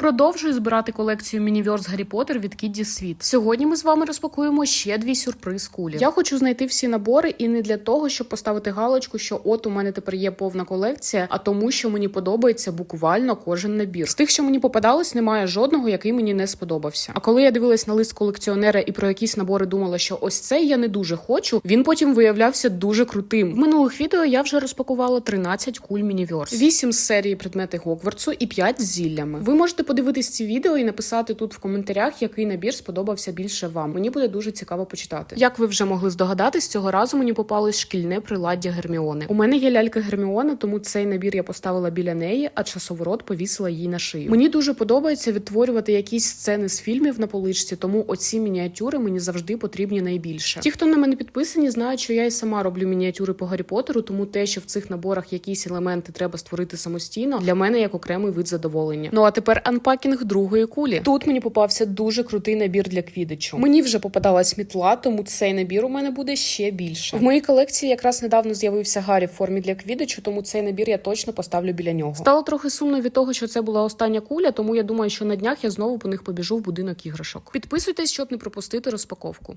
Продовжую збирати колекцію Мініверс Гаррі Поттер від Кідді Світ. Сьогодні ми з вами розпакуємо ще дві сюрприз кулі. Я хочу знайти всі набори і не для того, щоб поставити галочку, що от у мене тепер є повна колекція, а тому, що мені подобається буквально кожен набір. З тих, що мені попадалось, немає жодного, який мені не сподобався. А коли я дивилась на лист колекціонера і про якісь набори думала, що ось цей я не дуже хочу, він потім виявлявся дуже крутим. В минулих відео я вже розпакувала 13 куль Мініверс, 8 з серії предмети Гогвартсу і 5 з зіллями. Ви можете подивитись ці відео і написати тут в коментарях, який набір сподобався більше вам. Мені буде дуже цікаво почитати. Як ви вже могли здогадатись, цього разу мені попалось шкільне приладдя Герміони. У мене є лялька Герміона, тому цей набір я поставила біля неї, а часоворот повісила їй на шию. Мені дуже подобається відтворювати якісь сцени з фільмів на поличці, тому оці мініатюри мені завжди потрібні найбільше. Ті, хто на мене підписані, знають, що я і сама роблю мініатюри по Гаррі Поттеру, тому те, що в цих наборах якісь елементи треба створити самостійно, для мене як окремий вид задоволення. Ну а тепер анпакінг другої кулі. Тут мені попався дуже крутий набір для квідичу. Мені вже попадалась мітла, тому цей набір у мене буде ще більше. В моїй колекції якраз недавно з'явився Гаррі в формі для квідичу, тому цей набір я точно поставлю біля нього. Стало трохи сумно від того, що це була остання куля, тому я думаю, що на днях я знову по них побіжу в будинок іграшок. Підписуйтесь, щоб не пропустити розпаковку.